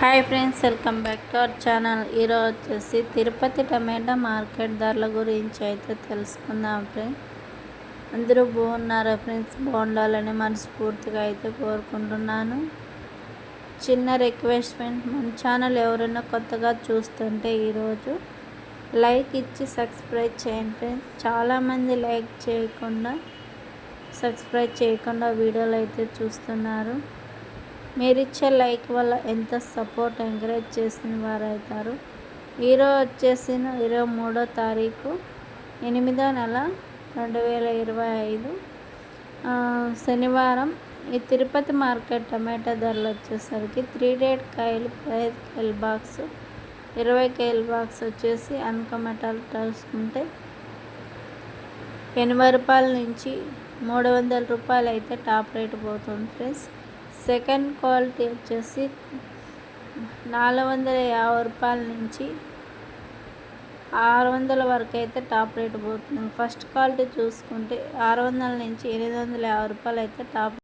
Hi friends welcome back to our channel. ఈరోజు వచ్చేసి తిరుపతి టమాటా market ధరల గురించి అయితే తెలుసుకుందాం ఫ్రెండ్స్. అందరూ బాగున్నారా ఫ్రెండ్స్? బాగుండాలని మనస్ఫూర్తిగా అయితే కోరుకుంటున్నాను. చిన్న రిక్వెస్ట్మెంట్ మన ఛానల్ ఎవరైనా కొత్తగా చూస్తుంటే ఈరోజు లైక్ ఇచ్చి సబ్స్క్రైబ్ చేయండి ఫ్రెండ్స్. చాలామంది లైక్ చేయకుండా సబ్స్క్రైబ్ చేయకుండా వీడియోలు అయితే చూస్తున్నారు. మీరు ఇచ్చే లైక్ వల్ల ఎంత సపోర్ట్ ఎంకరేజ్ చేసిన వారు అవుతారు ఈరోజు వచ్చేసిన ఇరవై మూడో తారీఖు ఎనిమిదో నెల రెండు వేల ఇరవై ఐదు. శనివారం ఈ తిరుపతి మార్కెట్ టమాటా ధరలు వచ్చేసరికి త్రీ డేట్ కాయలు పదహైదు కాయల బాక్స్ ఇరవై కేల్ బాక్స్ వచ్చేసి అన్కమెటాలు తెలుసుకుంటే ఎనభై రూపాయల నుంచి మూడు వందల రూపాయలు అయితే టాప్ రేట్ పోతుంది ఫ్రెండ్స్. సెకండ్ క్వాలిటీ వచ్చేసి నాలుగు వందల యాభై రూపాయల నుంచి ఆరు వందల వరకు అయితే టాప్ రేట్ పోతుంది. ఫస్ట్ క్వాలిటీ చూసుకుంటే ఆరు వందల నుంచి ఎనిమిది వందల యాభై రూపాయలు అయితే టాప్